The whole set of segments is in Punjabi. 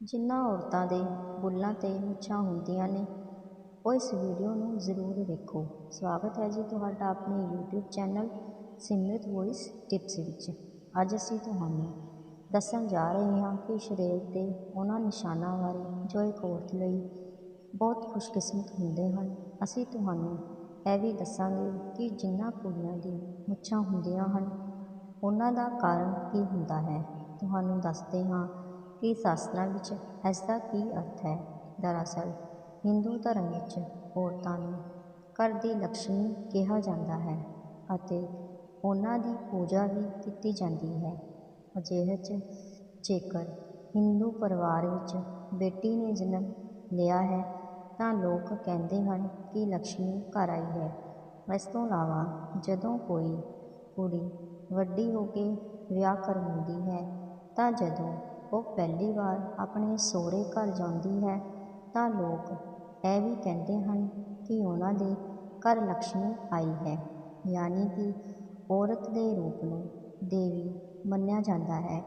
ਜਿਨ੍ਹਾਂ ਔਰਤਾਂ ਦੇ ਬੁੱਲ੍ਹਾਂ 'ਤੇ ਮੁੱਛਾਂ ਹੁੰਦੀਆਂ ਨੇ, ਉਹ ਇਸ ਵੀਡੀਓ ਨੂੰ ਜ਼ਰੂਰ ਵੇਖੋ। ਸਵਾਗਤ ਹੈ ਜੀ ਤੁਹਾਡਾ ਆਪਣੇ YouTube channel Simrat voice tips ਵਿੱਚ। ਅੱਜ ਅਸੀਂ ਤੁਹਾਨੂੰ ਦੱਸਣ ਜਾ ਰਹੇ ਹਾਂ ਕਿ ਸਰੀਰ 'ਤੇ ਉਹਨਾਂ ਨਿਸ਼ਾਨਾਂ ਬਾਰੇ ਜੋ ਇੱਕ ਔਰਤ ਲਈ ਬਹੁਤ ਖੁਸ਼ਕਿਸਮਤ ਹੁੰਦੇ ਹਨ, ਅਸੀਂ ਤੁਹਾਨੂੰ ਇਹ ਵੀ ਦੱਸਾਂਗੇ ਕਿ ਜਿਨ੍ਹਾਂ ਕੁੜੀਆਂ ਦੀ ਮੁੱਛਾਂ ਹੁੰਦੀਆਂ ਹਨ, ਉਹਨਾਂ ਦਾ ਕਾਰਨ ਕੀ ਹੁੰਦਾ ਹੈ। ਤੁਹਾਨੂੰ ਦੱਸਦੇ ਹਾਂ ਕਿ ਸ਼ਾਸਤਰਾਂ ਵਿੱਚ ਇਸ ਦਾ ਕੀ ਅਰਥ ਹੈ? ਦਰਅਸਲ, ਹਿੰਦੂ ਧਰਮ ਵਿੱਚ ਔਰਤਾਂ ਨੂੰ ਘਰ ਦੀ ਲਕਸ਼ਮੀ ਕਿਹਾ ਜਾਂਦਾ ਹੈ ਅਤੇ ਉਹਨਾਂ ਦੀ ਪੂਜਾ ਵੀ ਕੀਤੀ ਜਾਂਦੀ ਹੈ। ਅਜਿਹੇ 'ਚ ਜੇਕਰ ਹਿੰਦੂ ਪਰਿਵਾਰ ਵਿੱਚ ਬੇਟੀ ਨੇ ਜਨਮ ਲਿਆ ਹੈ, ਤਾਂ ਲੋਕ ਕਹਿੰਦੇ ਹਨ ਕਿ ਲਕਸ਼ਮੀ ਘਰ ਆਈ ਹੈ। ਇਸ ਤੋਂ ਇਲਾਵਾ, ਜਦੋਂ ਕੋਈ ਕੁੜੀ ਵੱਡੀ ਹੋ ਕੇ ਵਿਆਹ ਕਰਵਾਉਂਦੀ ਹੈ, ਤਾਂ ਜਦੋਂ ਉਹ ਪਹਿਲੀ ਵਾਰ ਆਪਣੇ ਸਹੁਰੇ ਘਰ ਜਾਂਦੀ ਹੈ ਤਾਂ ਲੋਕ ਇਹ ਵੀ ਕਹਿੰਦੇ ਹਨ ਕਿ ਉਹਨਾਂ ਦੇ ਘਰ ਲਕਸ਼ਮੀ ਆਈ ਹੈ, ਯਾਨੀ ਕਿ ਔਰਤ ਦੇ ਰੂਪ ਨੂੰ ਦੇਵੀ ਮੰਨਿਆ ਜਾਂਦਾ ਹੈ।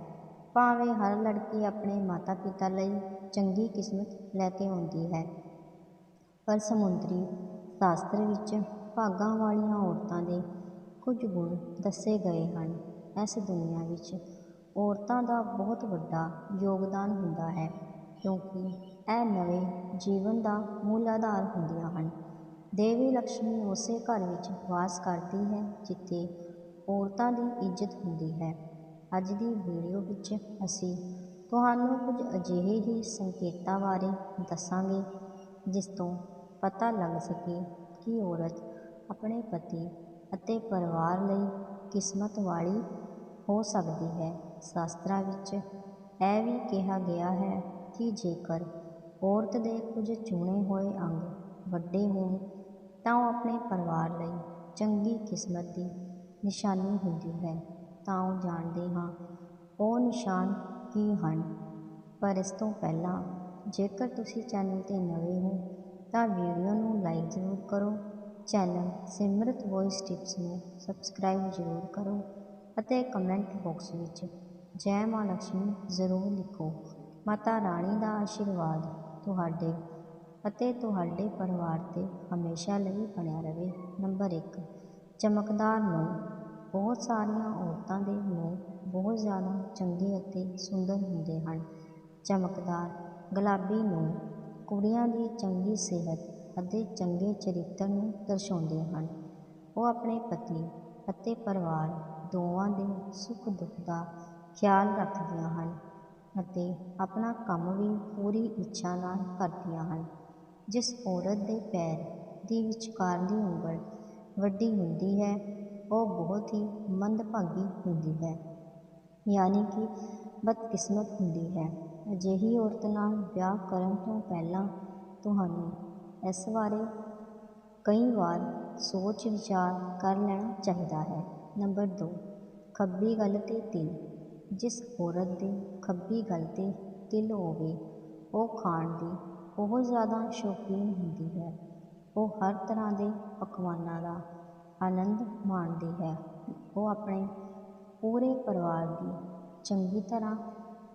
ਭਾਵੇਂ ਹਰ ਲੜਕੀ ਆਪਣੇ ਮਾਤਾ ਪਿਤਾ ਲਈ ਚੰਗੀ ਕਿਸਮਤ ਲੈ ਕੇ ਆਉਂਦੀ ਹੈ, ਪਰ ਸਮੁੰਦਰੀ ਸ਼ਾਸਤਰ ਵਿੱਚ ਭਾਗਾਂ ਵਾਲੀਆਂ ਔਰਤਾਂ ਦੇ ਕੁਝ ਗੁਣ ਦੱਸੇ ਗਏ ਹਨ। ਇਸ ਦੁਨੀਆ ਵਿੱਚ ਔਰਤਾਂ ਦਾ ਬਹੁਤ ਵੱਡਾ ਯੋਗਦਾਨ ਹੁੰਦਾ ਹੈ, ਕਿਉਂਕਿ ਇਹ ਨਵੇਂ ਜੀਵਨ ਦਾ ਮੂਲ ਆਧਾਰ ਹੁੰਦੀਆਂ ਹਨ। ਦੇਵੀ ਲਕਸ਼ਮੀ ਉਸੇ ਘਰ ਵਿੱਚ ਵਾਸ ਕਰਦੀ ਹੈ, ਜਿੱਥੇ ਔਰਤਾਂ ਦੀ ਇੱਜ਼ਤ ਹੁੰਦੀ ਹੈ। ਅੱਜ ਦੀ ਵੀਡੀਓ ਵਿੱਚ ਅਸੀਂ ਤੁਹਾਨੂੰ ਕੁਝ ਅਜਿਹੇ ਹੀ ਸੰਕੇਤਾਂ ਬਾਰੇ ਦੱਸਾਂਗੇ, ਜਿਸ ਤੋਂ ਪਤਾ ਲੱਗ ਸਕੇ ਕਿ ਔਰਤ ਆਪਣੇ ਪਤੀ ਅਤੇ ਪਰਿਵਾਰ ਲਈ ਕਿਸਮਤ ਵਾਲੀ ਹੋ ਸਕਦੀ ਹੈ। ਸ਼ਾਸਤਰਾਂ ਵਿੱਚ ਇਹ ਵੀ ਕਿਹਾ ਗਿਆ ਹੈ ਕਿ ਜੇਕਰ ਔਰਤ ਦੇ ਕੁਝ ਚੁਣੇ ਹੋਏ ਅੰਗ ਵੱਡੇ ਹੋਣ, ਤਾਂ ਉਹ ਆਪਣੇ ਪਰਿਵਾਰ ਲਈ ਚੰਗੀ ਕਿਸਮਤ ਦੀ ਨਿਸ਼ਾਨੀ ਹੁੰਦੀ ਹੈ। ਤਾਂ ਉਹ ਜਾਣਦੇ ਹਾਂ, ਉਹ ਨਿਸ਼ਾਨ ਕੀ ਹਨ। ਪਰ ਇਸ ਤੋਂ ਪਹਿਲਾਂ, ਜੇਕਰ ਤੁਸੀਂ ਚੈਨਲ 'ਤੇ ਨਵੇਂ ਹੋ, ਤਾਂ ਵੀਡੀਓ ਨੂੰ ਲਾਈਕ ਜ਼ਰੂਰ ਕਰੋ। ਚੈਨਲ ਸਿਮਰਤ ਵੌਇਸ ਟਿਪਸ ਨੂੰ ਸਬਸਕ੍ਰਾਈਬ ਜ਼ਰੂਰ ਕਰੋ ਅਤੇ ਕਮੈਂਟ ਬਾਕਸ ਵਿੱਚ ਜੈ ਮਾਂ ਲక్ష్ਮੀ ਜ਼ਰੂਰ ਲਿਖੋ। ਮਾਤਾ ਰਾਣੀ ਦਾ ਆਸ਼ੀਰਵਾਦ ਤੁਹਾਡੇ ਅਤੇ ਤੁਹਾਡੇ ਪਰਿਵਾਰ 'ਤੇ ਹਮੇਸ਼ਾ ਲਈ ਬਣਿਆ ਰਹੇ। ਨੰਬਰ ਇੱਕ, ਚਮਕਦਾਰ ਨੂੰ। ਬਹੁਤ ਸਾਰੀਆਂ ਔਰਤਾਂ ਦੇ ਮੂੰਹ ਬਹੁਤ ਜ਼ਿਆਦਾ ਚੰਗੇ ਅਤੇ ਸੁੰਦਰ ਹੁੰਦੇ ਹਨ। ਚਮਕਦਾਰ, ਗੁਲਾਬੀ ਨੂੰ ਕੁੜੀਆਂ ਦੀ ਚੰਗੀ ਸਿਹਤ ਅਤੇ ਚੰਗੇ ਚਰਿੱਤਰ ਨੂੰ ਦਰਸਾਉਂਦੇ ਹਨ। ਉਹ ਆਪਣੇ ਪਤੀ ਅਤੇ ਪਰਿਵਾਰ ਦੋਵਾਂ ਦੇ ਸੁੱਖ ਦੁੱਖ ਦਾ ਖਿਆਲ ਰੱਖਦੀਆਂ ਹਨ ਅਤੇ ਆਪਣਾ ਕੰਮ ਵੀ ਪੂਰੀ ਇੱਛਾ ਨਾਲ ਕਰਦੀਆਂ ਹਨ। ਜਿਸ ਔਰਤ ਦੇ ਪੈਰ ਦੀ ਵਿਚਕਾਰਲੀ ਉਂਗਲ ਵੱਡੀ ਹੁੰਦੀ ਹੈ, ਉਹ ਬਹੁਤ ਹੀ ਮੰਦਭਾਗੀ ਹੁੰਦੀ ਹੈ, ਯਾਨੀ ਕਿ ਬਦਕਿਸਮਤ ਹੁੰਦੀ ਹੈ। ਅਜਿਹੀ ਔਰਤ ਨਾਲ ਵਿਆਹ ਕਰਨ ਤੋਂ ਪਹਿਲਾਂ ਤੁਹਾਨੂੰ ਇਸ ਬਾਰੇ ਕਈ ਵਾਰ ਸੋਚ ਵਿਚਾਰ ਕਰ ਲੈਣਾ ਚਾਹੀਦਾ ਹੈ। ਨੰਬਰ 2 ਖੱਬੀ ਗੱਲ 'ਤੇ ਤਿਲ ਜਿਸ ਔਰਤ ਦੇ ਖੱਬੀ ਗੱਲ 'ਤੇ ਤਿਲ ਹੋਵੇ, ਉਹ ਖਾਣ ਦੀ ਬਹੁਤ ਜ਼ਿਆਦਾ ਸ਼ੌਕੀਨ ਹੁੰਦੀ ਹੈ। ਉਹ ਹਰ ਤਰ੍ਹਾਂ ਦੇ ਪਕਵਾਨਾਂ ਦਾ ਆਨੰਦ ਮਾਣਦੀ ਹੈ। ਉਹ ਆਪਣੇ ਪੂਰੇ ਪਰਿਵਾਰ ਦੀ ਚੰਗੀ ਤਰ੍ਹਾਂ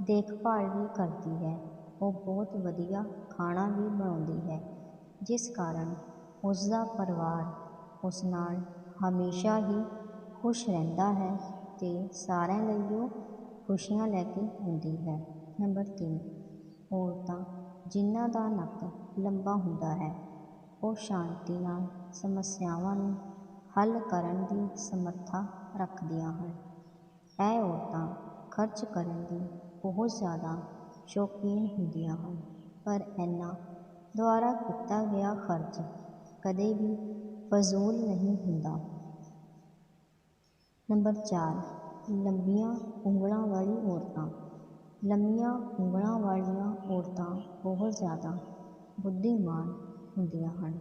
ਦੇਖਭਾਲ ਵੀ ਕਰਦੀ ਹੈ। ਉਹ ਬਹੁਤ ਵਧੀਆ ਖਾਣਾ ਵੀ ਬਣਾਉਂਦੀ ਹੈ, ਜਿਸ ਕਾਰਨ ਉਸ ਦਾ ਪਰਿਵਾਰ ਉਸ ਨਾਲ ਹਮੇਸ਼ਾ ਹੀ ਖੁਸ਼ ਰਹਿੰਦਾ ਹੈ ਅਤੇ ਸਾਰਿਆਂ ਲਈ ਉਹ ਖੁਸ਼ੀਆਂ ਲੈ ਕੇ ਆਉਂਦੀ ਹੈ। ਨੰਬਰ ਤਿੰਨ, ਔਰਤਾਂ ਜਿਨ੍ਹਾਂ ਦਾ ਨੱਕ ਲੰਬਾ ਹੁੰਦਾ ਹੈ, ਉਹ ਸ਼ਾਂਤੀ ਨਾਲ ਸਮੱਸਿਆਵਾਂ ਨੂੰ ਹੱਲ ਕਰਨ ਦੀ ਸਮਰੱਥਾ ਰੱਖਦੀਆਂ ਹਨ। ਇਹ ਔਰਤਾਂ ਖਰਚ ਕਰਨ ਦੀ ਬਹੁਤ ਜ਼ਿਆਦਾ ਸ਼ੌਕੀਨ ਹੁੰਦੀਆਂ ਹਨ, ਪਰ ਇਹਨਾਂ ਦੁਆਰਾ ਕੀਤਾ ਗਿਆ ਖਰਚ ਕਦੇ ਵੀ ਫਜ਼ੂਲ ਨਹੀਂ ਹੁੰਦਾ। ਨੰਬਰ 4 ਲੰਬੀਆਂ ਉਂਗਲਾਂ ਵਾਲੀ ਔਰਤਾਂ। ਲੰਮੀਆਂ ਉਂਗਲਾਂ ਵਾਲੀਆਂ ਔਰਤਾਂ ਬਹੁਤ ਜ਼ਿਆਦਾ ਬੁੱਧੀਮਾਨ ਹੁੰਦੀਆਂ ਹਨ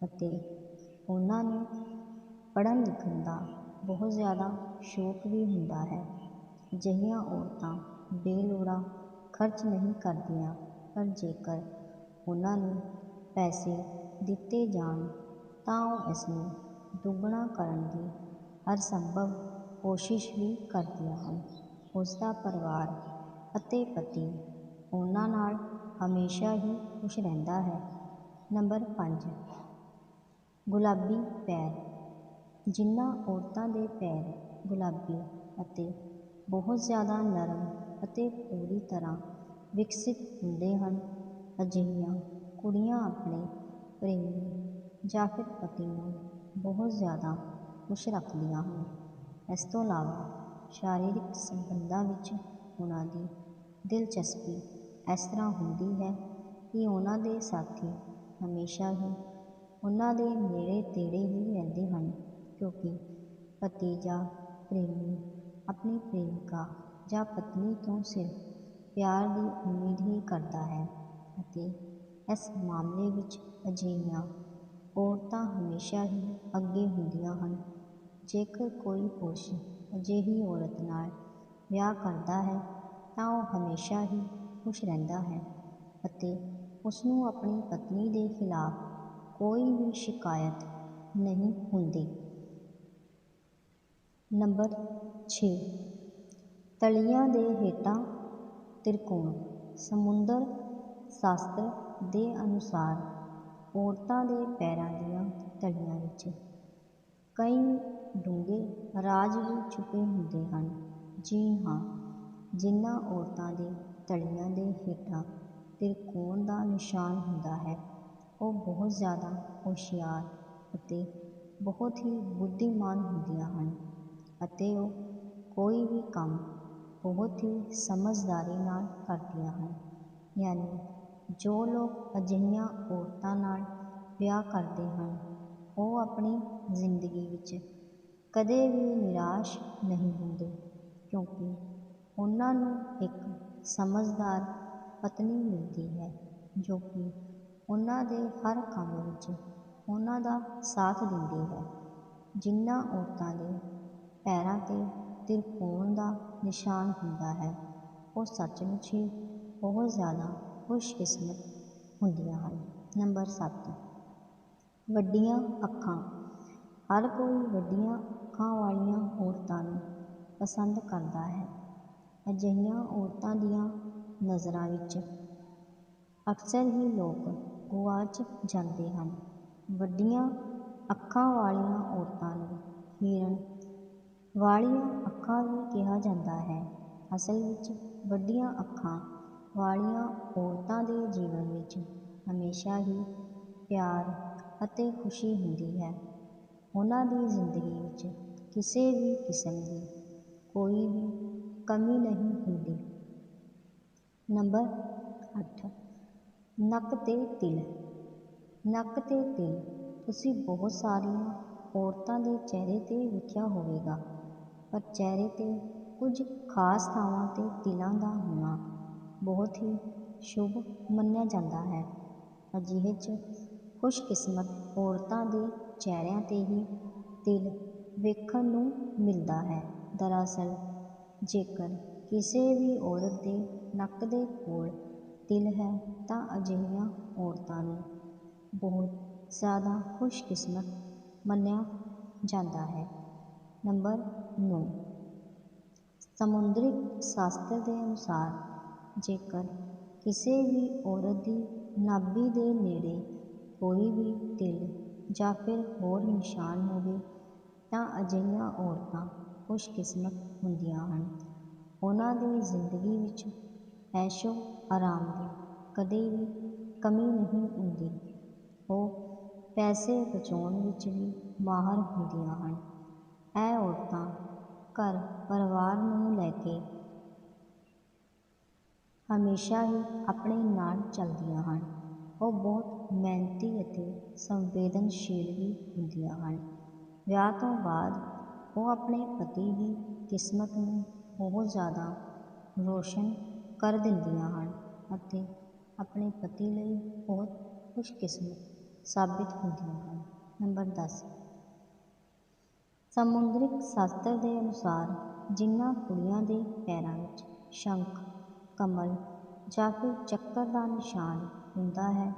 ਅਤੇ ਉਹਨਾਂ ਨੂੰ ਪੜ੍ਹਨ ਲਿਖਣ ਦਾ ਬਹੁਤ ਜ਼ਿਆਦਾ ਸ਼ੌਕ ਵੀ ਹੁੰਦਾ ਹੈ। ਅਜਿਹੀਆਂ ਔਰਤਾਂ ਬੇਲੋੜਾ ਖਰਚ ਨਹੀਂ ਕਰਦੀਆਂ, ਪਰ ਜੇਕਰ ਉਹਨਾਂ ਨੂੰ ਪੈਸੇ ਦਿੱਤੇ ਜਾਣ ਤਾਂ ਉਹ ਇਸ ਨੂੰ ਦੁੱਗਣਾ ਕਰਨ ਦੀ ਹਰ ਸੰਭਵ ਕੋਸ਼ਿਸ਼ ਵੀ ਕਰਦੀਆਂ ਹਨ। ਉਸਦਾ ਪਰਿਵਾਰ ਅਤੇ ਪਤੀ ਉਹਨਾਂ ਨਾਲ ਹਮੇਸ਼ਾ ਹੀ ਖੁਸ਼ ਰਹਿੰਦਾ ਹੈ। ਨੰਬਰ ਪੰਜ, ਗੁਲਾਬੀ ਪੈਰ। ਜਿਨ੍ਹਾਂ ਔਰਤਾਂ ਦੇ ਪੈਰ ਗੁਲਾਬੀ ਅਤੇ ਬਹੁਤ ਜ਼ਿਆਦਾ ਨਰਮ ਅਤੇ ਪੂਰੀ ਤਰ੍ਹਾਂ ਵਿਕਸਿਤ ਹੁੰਦੇ ਹਨ, ਅਜਿਹੀਆਂ ਕੁੜੀਆਂ ਆਪਣੇ ਪ੍ਰੇਮੀ ਜਾਂ ਫਿਰ ਪਤੀ ਨੂੰ ਬਹੁਤ ਜ਼ਿਆਦਾ ਖੁਸ਼ ਰੱਖਦੀਆਂ ਹਨ। ਇਸ ਤੋਂ ਇਲਾਵਾ ਸਰੀਰਕ ਸੰਬੰਧਾਂ ਵਿੱਚ ਉਹਨਾਂ ਦੀ ਦਿਲਚਸਪੀ ਇਸ ਤਰ੍ਹਾਂ ਹੁੰਦੀ ਹੈ ਕਿ ਉਹਨਾਂ ਦੇ ਸਾਥੀ ਹਮੇਸ਼ਾ ਹੀ ਉਹਨਾਂ ਦੇ ਨੇੜੇ ਤੇੜੇ ਹੀ ਰਹਿੰਦੇ ਹਨ ਕਿਉਂਕਿ ਪਤੀ ਜਾਂ ਪ੍ਰੇਮੀ ਆਪਣੀ ਪ੍ਰੇਮਿਕਾ ਜਾਂ ਪਤਨੀ ਤੋਂ ਸਿਰਫ ਪਿਆਰ ਦੀ ਉਮੀਦ ਹੀ ਕਰਦਾ ਹੈ ਅਤੇ ਇਸ ਮਾਮਲੇ ਵਿੱਚ ਅਜਿਹੀਆਂ ਔਰਤਾਂ ਹਮੇਸ਼ਾ ਹੀ ਅੱਗੇ ਹੁੰਦੀਆਂ ਹਨ। ਜੇਕਰ ਕੋਈ ਪੁਰਸ਼ ਅਜਿਹੀ ਔਰਤ ਨਾਲ ਵਿਆਹ ਕਰਦਾ ਹੈ, ਤਾਂ ਉਹ ਹਮੇਸ਼ਾ ਹੀ ਖੁਸ਼ ਰਹਿੰਦਾ ਹੈ ਅਤੇ ਉਸਨੂੰ ਆਪਣੀ ਪਤਨੀ ਦੇ ਖਿਲਾਫ ਕੋਈ ਵੀ ਸ਼ਿਕਾਇਤ ਨਹੀਂ ਹੁੰਦੀ। ਨੰਬਰ 6 ਤਲੀਆਂ ਦੇ ਹੇਠਾਂ ਤ੍ਰਿਕੋਣ, ਸਮੁੰਦਰ ਸ਼ਾਸਤਰ ਦੇ ਅਨੁਸਾਰ ਔਰਤਾਂ ਦੇ ਪੈਰਾਂ ਦੀਆਂ ਤਲੀਆਂ ਵਿੱਚ ਕਈ ਡੂੰਘੇ ਰਾਜ ਵੀ ਛੁਪੇ ਹੁੰਦੇ ਹਨ। ਜੀ ਹਾਂ ਜਿਨ੍ਹਾਂ ਔਰਤਾਂ ਦੇ ਤਲੀਆਂ ਦੇ ਹੇਠਾਂ ਤਿਰਕੋਣ ਦਾ ਨਿਸ਼ਾਨ ਹੁੰਦਾ ਹੈ, ਉਹ ਬਹੁਤ ਜ਼ਿਆਦਾ ਹੋਸ਼ਿਆਰ ਅਤੇ ਬਹੁਤ ਹੀ ਬੁੱਧੀਮਾਨ ਹੁੰਦੀਆਂ ਹਨ ਅਤੇ ਉਹ ਕੋਈ ਵੀ ਕੰਮ ਬਹੁਤ ਹੀ ਸਮਝਦਾਰੀ ਨਾਲ ਕਰਦੀਆਂ ਹਨ। ਯਾਨੀ ਜੋ ਲੋਕ ਅਜਿਹੀਆਂ ਔਰਤਾਂ ਨਾਲ ਵਿਆਹ ਕਰਦੇ ਹਨ ਉਹ ਆਪਣੀ ਜ਼ਿੰਦਗੀ ਵਿੱਚ ਕਦੇ ਵੀ ਨਿਰਾਸ਼ ਨਹੀਂ ਹੁੰਦੇ, ਕਿਉਂਕਿ ਉਹਨਾਂ ਨੂੰ ਇੱਕ ਸਮਝਦਾਰ ਪਤਨੀ ਮਿਲਦੀ ਹੈ, ਜੋ ਕਿ ਉਹਨਾਂ ਦੇ ਹਰ ਕੰਮ ਵਿੱਚ ਉਹਨਾਂ ਦਾ ਸਾਥ ਦਿੰਦੀ ਹੈ। ਜਿਨ੍ਹਾਂ ਔਰਤਾਂ ਦੇ ਪੈਰਾਂ 'ਤੇ ਤਿਰਕੋਣ ਦਾ ਨਿਸ਼ਾਨ ਹੁੰਦਾ ਹੈ, ਉਹ ਸੱਚਮੁੱਚ ਹੀ ਬਹੁਤ ਜ਼ਿਆਦਾ ਖੁਸ਼ਕਿਸਮਤ ਹੁੰਦੀਆਂ ਹਨ। ਨੰਬਰ ਸੱਤ ਵੱਡੀਆਂ ਅੱਖਾਂ। ਹਰ ਕੋਈ ਵੱਡੀਆਂ ਅੱਖਾਂ ਵਾਲੀਆਂ ਔਰਤਾਂ ਨੂੰ ਪਸੰਦ ਕਰਦਾ ਹੈ। ਅਜਿਹੀਆਂ ਔਰਤਾਂ ਦੀਆਂ ਨਜ਼ਰਾਂ ਵਿੱਚ ਅਕਸਰ ਹੀ ਲੋਕ ਗੁਆਚ ਜਾਂਦੇ ਹਨ। ਵੱਡੀਆਂ ਅੱਖਾਂ ਵਾਲੀਆਂ ਔਰਤਾਂ ਨੂੰ ਹਿਰਨ ਵਾਲੀਆਂ ਅੱਖਾਂ ਵੀ ਕਿਹਾ ਜਾਂਦਾ ਹੈ। ਅਸਲ ਵਿੱਚ ਵੱਡੀਆਂ ਅੱਖਾਂ ਵਾਲੀਆਂ ਔਰਤਾਂ ਦੇ ਜੀਵਨ ਵਿੱਚ ਹਮੇਸ਼ਾ ਹੀ ਪਿਆਰ ਅਤੇ ਖੁਸ਼ੀ ਹੁੰਦੀ ਹੈ। ਉਹਨਾਂ ਦੀ ਜ਼ਿੰਦਗੀ ਵਿੱਚ ਕਿਸੇ ਵੀ ਕਿਸਮ ਦੀ ਕੋਈ ਵੀ ਕਮੀ ਨਹੀਂ ਹੁੰਦੀ। ਨੰਬਰ 8 ਨੱਕ 'ਤੇ ਤਿਲ। ਨੱਕ 'ਤੇ ਤਿਲ, ਤੁਸੀਂ ਬਹੁਤ ਸਾਰੀਆਂ ਔਰਤਾਂ ਦੇ ਚਿਹਰੇ 'ਤੇ ਵੇਖਿਆ ਹੋਵੇਗਾ, ਪਰ ਚਿਹਰੇ 'ਤੇ ਕੁਝ ਖਾਸ ਥਾਵਾਂ 'ਤੇ ਤਿਲਾਂ ਦਾ ਹੋਣਾ ਬਹੁਤ ਹੀ ਸ਼ੁਭ ਮੰਨਿਆ ਜਾਂਦਾ ਹੈ। ਅਜਿਹੇ 'ਚ ਖੁਸ਼ਕਿਸਮਤ ਔਰਤਾਂ ਦੇ ਚਿਹਰਿਆਂ 'ਤੇ ਹੀ ਤਿਲ ਵੇਖਣ ਨੂੰ ਮਿਲਦਾ ਹੈ। ਦਰਅਸਲ, ਜੇਕਰ ਕਿਸੇ ਵੀ ਔਰਤ ਦੇ ਨੱਕ ਦੇ ਕੋਲ ਤਿਲ ਹੈ ਤਾਂ ਅਜਿਹੀਆਂ ਔਰਤਾਂ ਨੂੰ ਬਹੁਤ ਜ਼ਿਆਦਾ ਖੁਸ਼ਕਿਸਮਤ ਮੰਨਿਆ ਜਾਂਦਾ ਹੈ। ਨੰਬਰ 9 ਸਮੁੰਦਰਿਕ ਸ਼ਾਸਤਰ ਦੇ ਅਨੁਸਾਰ, ਜੇਕਰ ਕਿਸੇ ਵੀ ਔਰਤ ਦੀ ਨਾਭੀ ਦੇ ਨੇੜੇ ਕੋਈ ਵੀ ਤਿਲ ਜਾਂ ਫਿਰ ਹੋਰ ਨਿਸ਼ਾਨ ਹੋਵੇ ਤਾਂ ਅਜਿਹੀਆਂ ਔਰਤਾਂ ਖੁਸ਼ਕਿਸਮਤ ਹੁੰਦੀਆਂ ਹਨ। ਉਹਨਾਂ ਦੀ ਜ਼ਿੰਦਗੀ ਵਿੱਚ ਐਸ਼ੋ ਆਰਾਮ ਦੀ ਕਦੇ ਵੀ ਕਮੀ ਨਹੀਂ ਹੁੰਦੀ। ਉਹ ਪੈਸੇ ਬਚਾਉਣ ਵਿੱਚ ਵੀ ਮਾਹਰ ਹੁੰਦੀਆਂ ਹਨ। ਇਹ ਔਰਤਾਂ ਘਰ ਪਰਿਵਾਰ ਨੂੰ ਲੈ ਕੇ ਹਮੇਸ਼ਾ ਹੀ ਆਪਣੇ ਨਾਲ ਚੱਲਦੀਆਂ ਹਨ। ਉਹ ਬਹੁਤ ਮਿਹਨਤੀ ਅਤੇ ਸੰਵੇਦਨਸ਼ੀਲ ਵੀ ਹੁੰਦੀਆਂ ਹਨ। ਵਿਆਹ ਤੋਂ ਬਾਅਦ ਉਹ ਆਪਣੇ ਪਤੀ ਦੀ ਕਿਸਮਤ ਨੂੰ ਬਹੁਤ ਜ਼ਿਆਦਾ ਰੌਸ਼ਨ ਕਰ ਦਿੰਦੀਆਂ ਹਨ ਅਤੇ ਆਪਣੇ ਪਤੀ ਲਈ ਬਹੁਤ ਖੁਸ਼ਕਿਸਮਤ ਸਾਬਿਤ ਹੁੰਦੀਆਂ ਹਨ। ਨੰਬਰ 10 ਸਮੁੰਦਰਿਕ ਸ਼ਾਸਤਰ ਦੇ ਅਨੁਸਾਰ ਜਿਨ੍ਹਾਂ ਕੁੜੀਆਂ ਦੇ ਪੈਰਾਂ ਵਿੱਚ ਸ਼ੰਖ, ਕਮਲ ਜਾਂ ਫਿਰ ਚੱਕਰ ਦਾ ਨਿਸ਼ਾਨ ਹੁੰਦਾ ਹੈ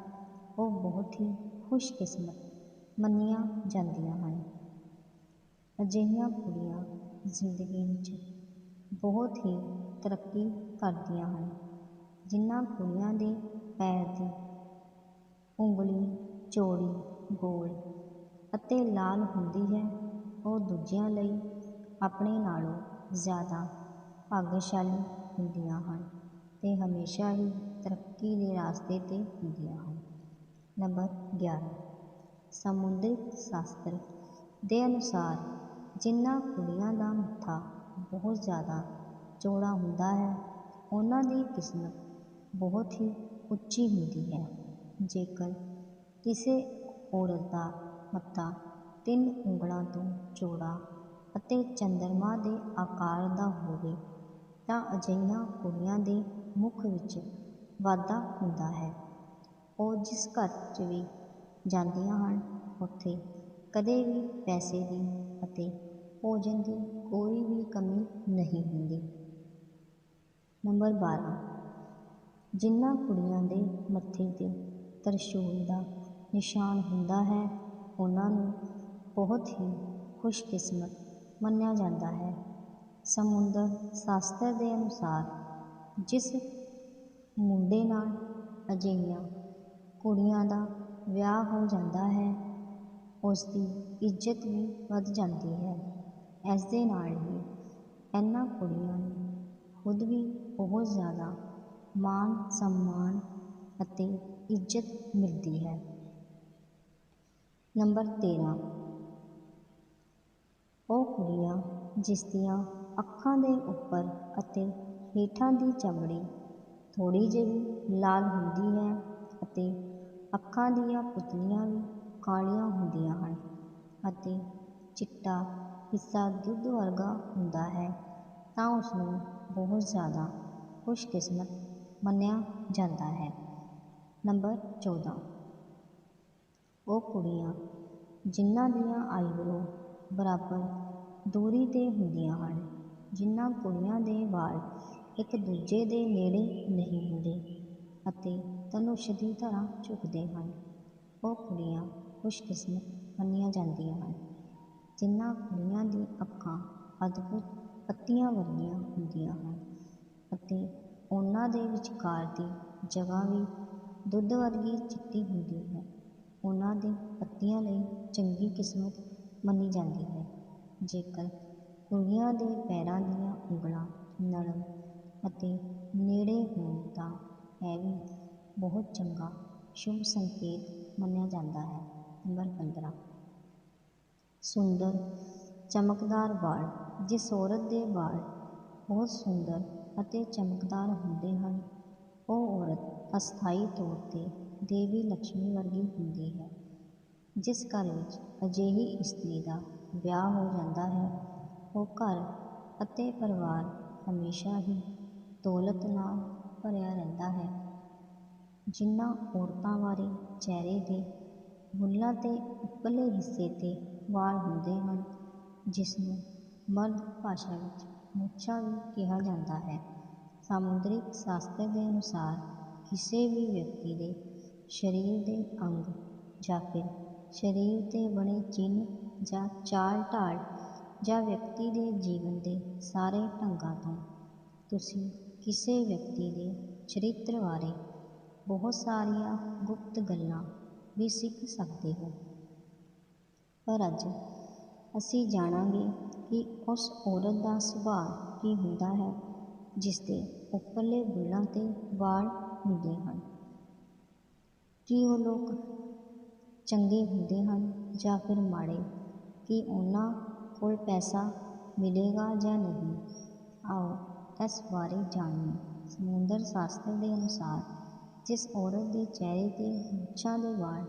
ਉਹ ਬਹੁਤ ਹੀ ਖੁਸ਼ਕਿਸਮਤ ਮੰਨੀਆਂ ਜਾਂਦੀਆਂ ਹਨ। ਅਜਿਹੀਆਂ ਕੁੜੀਆਂ ਜ਼ਿੰਦਗੀ ਵਿੱਚ ਬਹੁਤ ਹੀ ਤਰੱਕੀ ਕਰਦੀਆਂ ਹਨ, ਜਿਨ੍ਹਾਂ ਕੁੜੀਆਂ ਦੇ ਪੈਰ ਦੀ ਉਂਗਲੀ, ਚੌੜੀ, ਗੋਲ ਅਤੇ ਲਾਲ ਹੁੰਦੀ ਹੈ, ਉਹ ਦੂਜਿਆਂ ਲਈ ਆਪਣੇ ਨਾਲੋਂ ਜ਼ਿਆਦਾ ਭਾਗਸ਼ਾਲੀ ਹੁੰਦੀਆਂ ਹਨ ਅਤੇ ਹਮੇਸ਼ਾ ਹੀ ਤਰੱਕੀ ਦੇ ਰਾਸਤੇ 'ਤੇ ਹੁੰਦੀਆਂ ਹਨ। ਨੰਬਰ 11 ਸਮੁੰਦਰੀ ਸ਼ਾਸਤਰ ਦੇ ਅਨੁਸਾਰ ਜਿਨ੍ਹਾਂ ਕੁੜੀਆਂ ਦਾ ਮੱਥਾ ਬਹੁਤ ਜ਼ਿਆਦਾ ਚੌੜਾ ਹੁੰਦਾ ਹੈ, ਉਹਨਾਂ ਦੀ ਕਿਸਮਤ ਬਹੁਤ ਹੀ ਉੱਚੀ ਹੁੰਦੀ ਹੈ। ਜੇਕਰ ਕਿਸੇ ਔਰਤ ਦਾ ਮੱਥਾ ਤਿੰਨ ਉਂਗਲਾਂ ਤੋਂ ਚੌੜਾ ਅਤੇ ਚੰਦਰਮਾ ਦੇ ਆਕਾਰ ਦਾ ਹੋਵੇ, ਤਾਂ ਅਜਿਹੀਆਂ ਕੁੜੀਆਂ ਦੇ ਮੁੱਖ ਵਿੱਚ ਵਾਧਾ ਹੁੰਦਾ ਹੈ। ਉਹ ਜਿਸ ਘਰ 'ਚ ਵੀ ਜਾਂਦੀਆਂ ਹਨ, ਉੱਥੇ ਕਦੇ ਵੀ ਪੈਸੇ ਦੀ ਅਤੇ ਭੋਜਨ ਦੀ ਕੋਈ ਵੀ ਕਮੀ ਨਹੀਂ ਹੁੰਦੀ। ਨੰਬਰ 12 ਜਿਨ੍ਹਾਂ ਕੁੜੀਆਂ ਦੇ ਮੱਥੇ 'ਤੇ ਤਰਸ਼ੂਲ ਦਾ ਨਿਸ਼ਾਨ ਹੁੰਦਾ ਹੈ, ਉਹਨਾਂ ਨੂੰ ਬਹੁਤ ਹੀ ਖੁਸ਼ਕਿਸਮਤ ਮੰਨਿਆ ਜਾਂਦਾ ਹੈ। ਸਮੁੰਦਰ ਸ਼ਾਸਤਰ ਦੇ ਅਨੁਸਾਰ ਜਿਸ ਮੁੰਡੇ ਨਾਲ ਅਜਿਹੀਆਂ ਕੁੜੀਆਂ ਦਾ ਵਿਆਹ ਹੋ ਜਾਂਦਾ ਹੈ ਉਸ ਦੀ ਇੱਜ਼ਤ ਵੀ ਵੱਧ ਜਾਂਦੀ ਹੈ। ਇਸ ਦੇ ਨਾਲ ਹੀ ਇਹਨਾਂ ਕੁੜੀਆਂ ਨੂੰ ਖੁਦ ਵੀ ਬਹੁਤ ਜ਼ਿਆਦਾ ਮਾਣ, ਸਨਮਾਨ ਅਤੇ ਇੱਜ਼ਤ ਮਿਲਦੀ ਹੈ। ਨੰਬਰ 13 ਉਹ ਕੁੜੀਆਂ ਜਿਸ ਦੀਆਂ ਅੱਖਾਂ ਦੇ ਉੱਪਰ ਅਤੇ ਹੇਠਾਂ ਦੀ ਚਮੜੀ ਥੋੜ੍ਹੀ ਜਿਹੀ ਲਾਲ ਹੁੰਦੀ ਹੈ ਅਤੇ ਅੱਖਾਂ ਦੀਆਂ ਪੁਤਲੀਆਂ ਵੀ ਕਾਲੀਆਂ ਹੁੰਦੀਆਂ ਹਨ ਅਤੇ ਚਿੱਟਾ ਹਿੱਸਾ ਦੁੱਧ ਵਰਗਾ ਹੁੰਦਾ ਹੈ, ਤਾਂ ਉਸਨੂੰ ਬਹੁਤ ਜ਼ਿਆਦਾ ਖੁਸ਼ਕਿਸਮਤ ਮੰਨਿਆ ਜਾਂਦਾ ਹੈ। ਨੰਬਰ 14 ਉਹ ਕੁੜੀਆਂ ਜਿਨ੍ਹਾਂ ਦੀਆਂ ਆਈਬਰੋ ਬਰਾਬਰ ਦੂਰੀ 'ਤੇ ਹੁੰਦੀਆਂ ਹਨ, ਜਿਨ੍ਹਾਂ ਕੁੜੀਆਂ ਦੇ ਵਾਲ ਇੱਕ ਦੂਜੇ ਦੇ ਨੇੜੇ ਨਹੀਂ ਹੁੰਦੇ ਅਤੇ ਧਨੁਸ਼ ਦੀ ਤਰ੍ਹਾਂ ਝੁਕਦੇ ਹਨ। ਉਹ ਕੁੜੀਆਂ ਖੁਸ਼ਕਿਸਮਤ ਮੰਨੀਆਂ ਜਾਂਦੀਆਂ ਹਨ। ਜਿਨ੍ਹਾਂ ਕੁੜੀਆਂ ਦੀ ਅੱਖਾਂ ਅਦਭੁਤ ਪੱਤੀਆਂ ਵਰਗੀਆਂ ਹੁੰਦੀਆਂ ਹਨ ਅਤੇ ਉਹਨਾਂ ਦੇ ਵਿਚਕਾਰ ਦੀ ਜਗ੍ਹਾ ਵੀ ਦੁੱਧ ਵਰਗੀ ਚਿੱਟੀ ਹੁੰਦੀ ਹੈ, ਉਹਨਾਂ ਦੇ ਪੱਤੀਆਂ ਲਈ ਚੰਗੀ ਕਿਸਮਤ ਮੰਨੀ ਜਾਂਦੀ ਹੈ। ਜੇਕਰ ਕੁੜੀਆਂ ਦੇ ਪੈਰਾਂ ਦੀਆਂ ਉਂਗਲਾਂ ਨਰਮ ਅਤੇ ਨੇੜੇ ਹੋਣ ਤਾਂ ਇਹ ਵੀ ਬਹੁਤ ਚੰਗਾ, ਸ਼ੁਭ ਸੰਕੇਤ ਮੰਨਿਆ ਜਾਂਦਾ ਹੈ। ਨੰਬਰ 15 ਸੁੰਦਰ, ਚਮਕਦਾਰ ਵਾਲ। ਜਿਸ ਔਰਤ ਦੇ ਵਾਲ ਬਹੁਤ ਸੁੰਦਰ ਅਤੇ ਚਮਕਦਾਰ ਹੁੰਦੇ ਹਨ, ਉਹ ਔਰਤ ਅਸਥਾਈ ਤੌਰ 'ਤੇ ਦੇਵੀ ਲਕਸ਼ਮੀ ਵਰਗੀ ਹੁੰਦੀ ਹੈ, ਜਿਸ ਘਰ ਵਿੱਚ ਅਜਿਹੀ ਇਸਤਰੀ ਦਾ ਵਿਆਹ ਹੋ ਜਾਂਦਾ ਹੈ। ਉਹ ਘਰ ਅਤੇ ਪਰਿਵਾਰ ਹਮੇਸ਼ਾ ਹੀ ਦੌਲਤ ਨਾਲ ਭਰਿਆ ਰਹਿੰਦਾ ਹੈ। ਜਿਨ੍ਹਾਂ ਔਰਤਾਂ ਬਾਰੇ ਚਿਹਰੇ ਦੇ ਬੁੱਲ੍ਹਾਂ ਦੇ ਉੱਪਰਲੇ ਹਿੱਸੇ 'ਤੇ ਵਾਲ ਹੁੰਦੇ ਹਨ ਜਿਸ ਨੂੰ ਮਰਦ ਭਾਸ਼ਾ ਵਿੱਚ ਮੁੱਛਾਂ ਵੀ ਕਿਹਾ ਜਾਂਦਾ ਹੈ। ਸਮੁੰਦਰਿਕ ਸ਼ਾਸਤਰ ਦੇ ਅਨੁਸਾਰ ਕਿਸੇ ਵੀ ਵਿਅਕਤੀ ਦੇ ਸਰੀਰ ਦੇ ਅੰਗ ਜਾਂ ਫਿਰ ਸਰੀਰ 'ਤੇ ਬਣੇ ਚਿੰਨ੍ਹ ਜਾਂ ਚਾਲ ਢਾਲ ਜਾਂ ਵਿਅਕਤੀ ਦੇ ਜੀਵਨ ਦੇ ਸਾਰੇ ਢੰਗਾਂ ਤੋਂ ਤੁਸੀਂ ਕਿਸੇ ਵਿਅਕਤੀ ਦੇ ਚਰਿੱਤਰ ਬਾਰੇ ਬਹੁਤ ਸਾਰੀਆਂ ਗੁਪਤ ਗੱਲਾਂ ਵੀ ਸਿੱਖ ਸਕਦੇ ਹੋ। ਪਰ ਅੱਜ ਅਸੀਂ ਜਾਣਾਂਗੇ ਕਿ ਉਸ ਔਰਤ ਦਾ ਸੁਭਾਅ ਕੀ ਹੁੰਦਾ ਹੈ, ਜਿਸ ਦੇ ਉੱਪਰਲੇ ਬੁੱਲਾਂ 'ਤੇ ਵਾਲ ਹੁੰਦੇ ਹਨ। ਕੀ ਉਹ ਲੋਕ ਚੰਗੇ ਹੁੰਦੇ ਹਨ ਜਾਂ ਫਿਰ ਮਾੜੇ? ਕਿ ਉਹਨਾਂ ਕੋਲ ਪੈਸਾ ਮਿਲੇਗਾ ਜਾਂ ਨਹੀਂ? ਆਓ ਇਸ ਬਾਰੇ ਜਾਣੀਏ। ਸਮੁੰਦਰ ਸ਼ਾਸਤਰ ਦੇ ਅਨੁਸਾਰ ਜਿਸ ਔਰਤ ਦੇ ਚਿਹਰੇ 'ਤੇ ਮੁੱਛਾਂ ਦੇ ਵਾਲ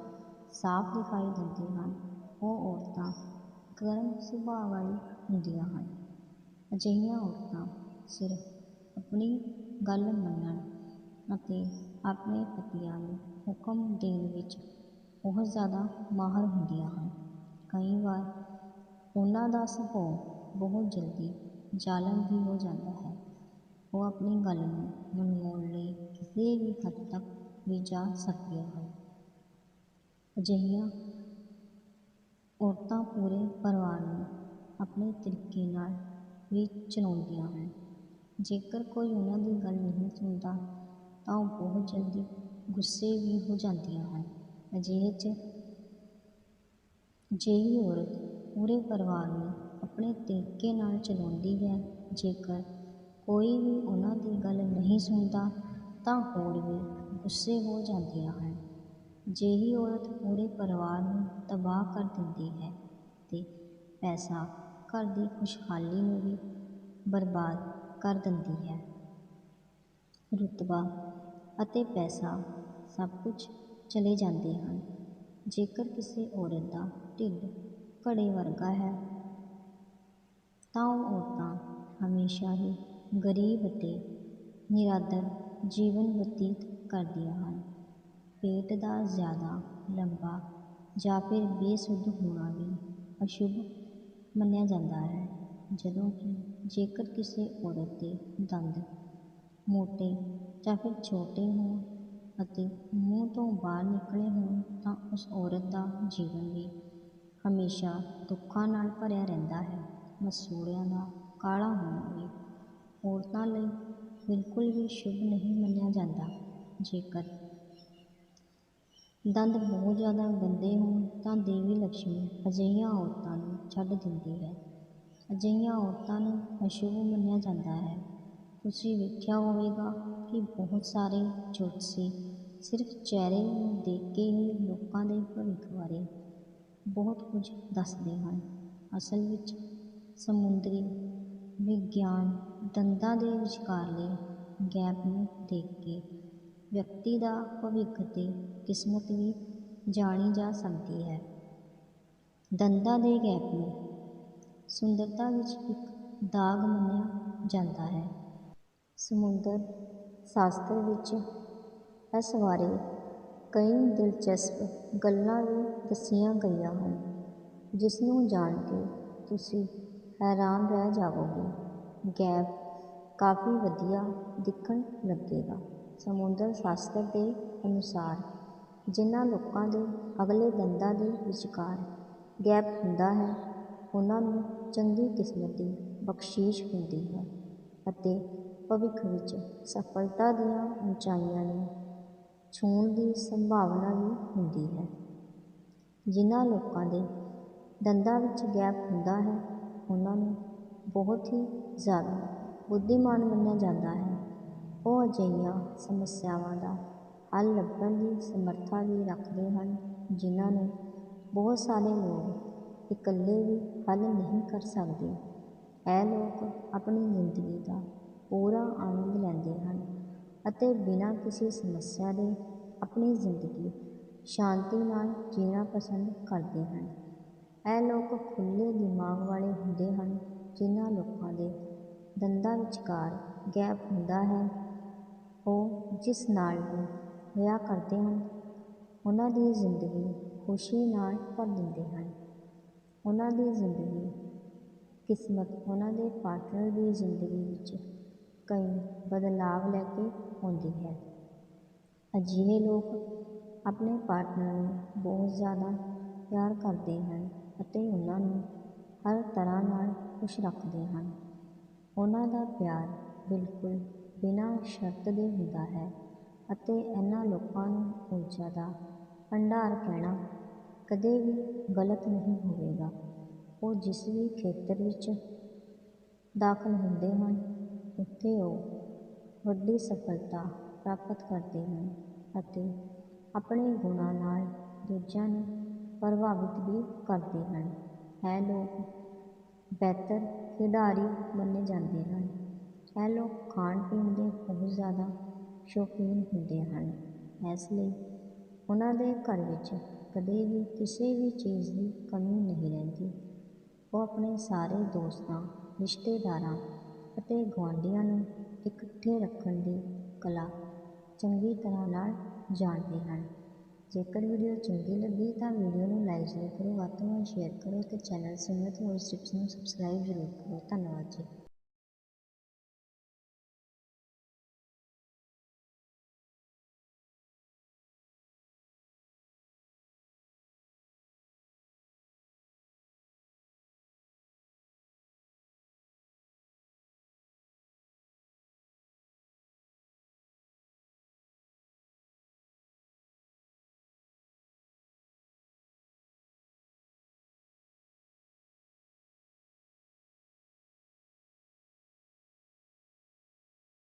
ਸਾਫ਼ ਦਿਖਾਈ ਦਿੰਦੇ ਹਨ, ਉਹ ਔਰਤਾਂ ਗਰਮ ਸੁਭਾਅ ਵਾਲੀ ਹੁੰਦੀਆਂ ਹਨ। ਅਜਿਹੀਆਂ ਔਰਤਾਂ ਸਿਰਫ ਆਪਣੀ ਗੱਲ ਮੰਨਣ ਅਤੇ ਆਪਣੇ ਪਤੀਆਂ ਨੂੰ ਹੁਕਮ ਦੇਣ ਵਿੱਚ ਬਹੁਤ ਜ਼ਿਆਦਾ ਮਾਹਰ ਹੁੰਦੀਆਂ ਹਨ। ਕਈ ਵਾਰ ਉਹਨਾਂ ਦਾ ਸੁਭਾਅ ਬਹੁਤ ਜਲਦੀ ਜ਼ਾਲਮ ਵੀ ਹੋ ਜਾਂਦਾ ਹੈ। ਉਹ ਆਪਣੀ ਗੱਲ ਨੂੰ ਮਨਵਾਉਣ ਲਈ ਕਿਸੇ ਵੀ ਹੱਦ ਤੱਕ ਵੀ ਜਾ ਸਕਦੀਆਂ ਹਨ। ਅਜਿਹੀਆਂ ਔਰਤਾਂ ਪੂਰੇ ਪਰਿਵਾਰ ਨੂੰ ਆਪਣੇ ਤਰੀਕੇ ਨਾਲ ਵੀ ਚਲਾਉਂਦੀਆਂ ਹਨ। ਜੇਕਰ ਕੋਈ ਉਹਨਾਂ ਦੀ ਗੱਲ ਨਹੀਂ ਸੁਣਦਾ, ਤਾਂ ਉਹ ਬਹੁਤ ਜਲਦੀ ਗੁੱਸੇ ਵੀ ਹੋ ਜਾਂਦੀਆਂ ਹਨ। ਅਜਿਹੇ 'ਚ ਅਜਿਹੀ ਔਰਤ ਪੂਰੇ ਪਰਿਵਾਰ ਨੂੰ ਆਪਣੇ ਤਰੀਕੇ ਨਾਲ ਚਲਾਉਂਦੀ ਹੈ। ਜੇਕਰ ਕੋਈ ਵੀ ਉਹਨਾਂ ਦੀ ਗੱਲ ਨਹੀਂ ਸੁਣਦਾ ਤਾਂ ਹੋਰ ਵੀ ਗੁੱਸੇ ਹੋ ਜਾਂਦੀਆਂ ਹਨ। ਅਜਿਹੀ ਔਰਤ ਪੂਰੇ ਪਰਿਵਾਰ ਨੂੰ ਤਬਾਹ ਕਰ ਦਿੰਦੀ ਹੈ ਅਤੇ ਪੈਸਾ ਘਰ ਦੀ ਖੁਸ਼ਹਾਲੀ ਨੂੰ ਵੀ ਬਰਬਾਦ ਕਰ ਦਿੰਦੀ ਹੈ। ਰੁਤਬਾ ਅਤੇ ਪੈਸਾ ਸਭ ਕੁਝ ਚਲੇ ਜਾਂਦੇ ਹਨ। ਜੇਕਰ ਕਿਸੇ ਔਰਤ ਦਾ ਢਿੱਡ ਘੜੇ ਵਰਗਾ ਹੈ, ਤਾਂ ਉਹ ਔਰਤਾਂ ਹਮੇਸ਼ਾ ਹੀ ਗਰੀਬ ਅਤੇ ਨਿਰਾਦਰ ਜੀਵਨ ਬਤੀਤ ਕਰਦੀਆਂ ਹਨ। ਪੇਟ ਦਾ ਜ਼ਿਆਦਾ ਲੰਬਾ ਜਾਂ ਫਿਰ ਬੇਸੁੱਧ ਹੋਣਾ ਵੀ ਅਸ਼ੁਭ ਮੰਨਿਆ ਜਾਂਦਾ ਹੈ। ਜਦੋਂ ਕਿ ਜੇਕਰ ਕਿਸੇ ਔਰਤ ਦੇ ਦੰਦ ਮੋਟੇ ਜਾਂ ਫਿਰ ਛੋਟੇ ਹੋਣ ਅਤੇ ਮੂੰਹ ਤੋਂ ਬਾਹਰ ਨਿਕਲੇ ਹੋਣ ਤਾਂ ਉਸ ਔਰਤ ਦਾ ਜੀਵਨ ਵੀ ਹਮੇਸ਼ਾ ਦੁੱਖਾਂ ਨਾਲ ਭਰਿਆ ਰਹਿੰਦਾ ਹੈ। ਮਸੂੜਿਆਂ ਦਾ ਕਾਲਾ ਹੋਣਾ ਵੀ ਔਰਤਾਂ ਲਈ ਬਿਲਕੁਲ ਵੀ ਸ਼ੁਭ ਨਹੀਂ ਮੰਨਿਆ ਜਾਂਦਾ। ਜੇਕਰ ਦੰਦ ਬਹੁਤ ਜ਼ਿਆਦਾ ਗੰਦੇ ਹੋਣ, ਤਾਂ ਦੇਵੀ ਲਕਸ਼ਮੀ ਅਜਿਹੀਆਂ ਔਰਤਾਂ ਨੂੰ ਛੱਡ ਦਿੰਦੀ ਹੈ। ਅਜਿਹੀਆਂ ਔਰਤਾਂ ਨੂੰ ਅਸ਼ੁਭ ਮੰਨਿਆ ਜਾਂਦਾ ਹੈ। ਤੁਸੀਂ ਵੇਖਿਆ ਹੋਵੇਗਾ ਕਿ ਬਹੁਤ ਸਾਰੇ ਜੋਤਸ਼ੀ ਸਿਰਫ ਚਿਹਰੇ ਨੂੰ ਦੇਖ ਕੇ ਹੀ ਲੋਕਾਂ ਦੇ ਭਵਿੱਖ ਬਾਰੇ ਬਹੁਤ ਕੁਝ ਦੱਸਦੇ ਹਨ। ਅਸਲ ਵਿੱਚ ਸਮੁੰਦਰੀ ਵਿਗਿਆਨ ਦੰਦਾਂ ਦੇ ਵਿਚਕਾਰਲੇ ਗੈਪ ਨੂੰ ਦੇਖ ਕੇ ਵਿਅਕਤੀ ਦਾ ਭਵਿੱਖ ਅਤੇ ਕਿਸਮਤ ਵੀ ਜਾਣੀ ਜਾ ਸਕਦੀ ਹੈ। ਦੰਦਾਂ ਦੇ ਗੈਪ ਨੂੰ ਸੁੰਦਰਤਾ ਵਿੱਚ ਇੱਕ ਦਾਗ ਮੰਨਿਆ ਜਾਂਦਾ ਹੈ। ਸਮੁੰਦਰ ਸ਼ਾਸਤਰ ਵਿੱਚ ਇਸ ਬਾਰੇ ਕਈ ਦਿਲਚਸਪ ਗੱਲਾਂ ਵੀ ਦੱਸੀਆਂ ਗਈਆਂ ਹਨ, ਜਿਸ ਨੂੰ ਜਾਣ ਕੇ ਤੁਸੀਂ ਹੈਰਾਨ ਰਹਿ ਜਾਵੋਗੇ। ਗੈਪ ਕਾਫੀ ਵਧੀਆ ਦਿਖਣ ਲੱਗੇਗਾ। ਸਮੁੰਦਰ ਸ਼ਾਸਤਰ ਦੇ ਅਨੁਸਾਰ ਜਿਨ੍ਹਾਂ ਲੋਕਾਂ ਦੇ ਅਗਲੇ ਦੰਦਾਂ ਦੇ ਵਿਚਕਾਰ ਗੈਪ ਹੁੰਦਾ ਹੈ, ਉਹਨਾਂ ਨੂੰ ਚੰਗੀ ਕਿਸਮਤ ਦੀ ਬਖਸ਼ੀਸ਼ ਹੁੰਦੀ ਹੈ ਅਤੇ ਭਵਿੱਖ ਵਿੱਚ ਸਫਲਤਾ ਦੀਆਂ ਉਚਾਈਆਂ ਨੂੰ ਛੂਹਣ ਦੀ ਸੰਭਾਵਨਾ ਵੀ ਹੁੰਦੀ ਹੈ। ਜਿਨ੍ਹਾਂ ਲੋਕਾਂ ਦੇ ਦੰਦਾਂ ਵਿੱਚ ਗੈਪ ਹੁੰਦਾ ਹੈ, ਉਹਨਾਂ ਨੂੰ ਬਹੁਤ ਹੀ ਜ਼ਿਆਦਾ ਬੁੱਧੀਮਾਨ ਮੰਨਿਆ ਜਾਂਦਾ ਹੈ। ਉਹ ਅਜਿਹੀਆਂ ਸਮੱਸਿਆਵਾਂ ਦਾ ਹੱਲ ਲੱਭਣ ਦੀ ਸਮਰੱਥਾ ਵੀ ਰੱਖਦੇ ਹਨ, ਜਿਨ੍ਹਾਂ ਨੂੰ ਬਹੁਤ ਸਾਰੇ ਲੋਕ ਇਕੱਲੇ ਵੀ ਹੱਲ ਨਹੀਂ ਕਰ ਸਕਦੇ। ਇਹ ਲੋਕ ਆਪਣੀ ਜ਼ਿੰਦਗੀ ਦਾ ਪੂਰਾ ਆਨੰਦ ਲੈਂਦੇ ਹਨ ਅਤੇ ਬਿਨਾਂ ਕਿਸੇ ਸਮੱਸਿਆ ਦੇ ਆਪਣੀ ਜ਼ਿੰਦਗੀ ਸ਼ਾਂਤੀ ਨਾਲ ਜੀਣਾ ਪਸੰਦ ਕਰਦੇ ਹਨ। ਇਹ ਲੋਕ ਖੁੱਲ੍ਹੇ ਦਿਮਾਗ ਵਾਲੇ ਹੁੰਦੇ ਹਨ, ਜਿਨ੍ਹਾਂ ਲੋਕਾਂ ਦੇ ਦੰਦਾਂ ਵਿਚਕਾਰ ਗੈਪ ਹੁੰਦਾ ਹੈ। ਉਹ ਜਿਸ ਨਾਲ ਵੀ ਵਿਆਹ ਕਰਦੇ ਹਨ, ਉਹਨਾਂ ਦੀ ਜ਼ਿੰਦਗੀ ਖੁਸ਼ੀ ਨਾਲ ਭਰ ਦਿੰਦੇ ਹਨ। ਉਹਨਾਂ ਦੀ ਜ਼ਿੰਦਗੀ ਕਿਸਮਤ ਉਹਨਾਂ ਦੇ ਪਾਰਟਨਰ ਦੀ ਜ਼ਿੰਦਗੀ ਵਿੱਚ ਕਈ ਬਦਲਾਵ ਲੈ ਕੇ ਆਉਂਦੀ ਹੈ। ਅਜਿਹੇ ਲੋਕ ਆਪਣੇ ਪਾਰਟਨਰ ਨੂੰ ਬਹੁਤ ਜ਼ਿਆਦਾ ਪਿਆਰ ਕਰਦੇ ਹਨ ਅਤੇ ਉਹਨਾਂ ਨੂੰ ਹਰ ਤਰ੍ਹਾਂ ਨਾਲ ਖੁਸ਼ ਰੱਖਦੇ ਹਨ। ਉਹਨਾਂ ਦਾ ਪਿਆਰ ਬਿਲਕੁਲ ਬਿਨਾਂ ਸ਼ਰਤ ਦੇ ਹੁੰਦਾ ਹੈ ਅਤੇ ਇਹਨਾਂ ਲੋਕਾਂ ਨੂੰ ਊਰਜਾ ਦਾ ਭੰਡਾਰ ਕਹਿਣਾ ਕਦੇ ਵੀ ਗਲਤ ਨਹੀਂ ਹੋਵੇਗਾ। ਉਹ ਜਿਸ ਵੀ ਖੇਤਰ ਵਿੱਚ ਦਾਖਲ ਹੁੰਦੇ ਹਨ, ਉੱਥੇ ਉਹ ਵੱਡੀ ਸਫਲਤਾ ਪ੍ਰਾਪਤ ਕਰਦੇ ਹਨ ਅਤੇ ਆਪਣੇ ਗੁਣਾਂ ਨਾਲ ਦੂਜਿਆਂ ਨੂੰ ਪ੍ਰਭਾਵਿਤ ਵੀ ਕਰਦੇ ਹਨ। ਇਹ ਲੋਕ ਬਿਹਤਰ ਖਿਡਾਰੀ ਮੰਨੇ ਜਾਂਦੇ ਹਨ। ਇਹ ਲੋਕ ਖਾਣ ਪੀਣ ਦੇ ਬਹੁਤ ਜ਼ਿਆਦਾ ਸ਼ੌਕੀਨ ਹੁੰਦੇ ਹਨ। ਇਸ ਲਈ ਉਹਨਾਂ ਦੇ ਘਰ ਵਿੱਚ ਕਦੇ ਵੀ ਕਿਸੇ ਵੀ ਚੀਜ਼ ਦੀ ਕਮੀ ਨਹੀਂ ਰਹਿੰਦੀ। ਉਹ ਆਪਣੇ ਸਾਰੇ ਦੋਸਤਾਂ, ਰਿਸ਼ਤੇਦਾਰਾਂ ਅਤੇ ਗੁਆਂਢੀਆਂ ਨੂੰ ਇਕੱਠੇ ਰੱਖਣ ਦੀ ਕਲਾ ਚੰਗੀ ਤਰ੍ਹਾਂ ਨਾਲ ਜਾਣਦੇ ਹਨ। ਜੇਕਰ ਵੀਡੀਓ ਚੰਗੀ ਲੱਗੀ ਤਾਂ ਵੀਡੀਓ ਨੂੰ ਲਾਈਕ ਜ਼ਰੂਰ ਕਰੋ, ਵੱਧ ਤੋਂ ਵੱਧ ਸ਼ੇਅਰ ਕਰੋ ਅਤੇ ਚੈਨਲ ਸਿਮਰਤ ਵੌਇਸ ਟਿਪਸ ਨੂੰ ਸਬਸਕ੍ਰਾਈਬ ਜ਼ਰੂਰ ਕਰੋ। ਧੰਨਵਾਦ ਜੀ।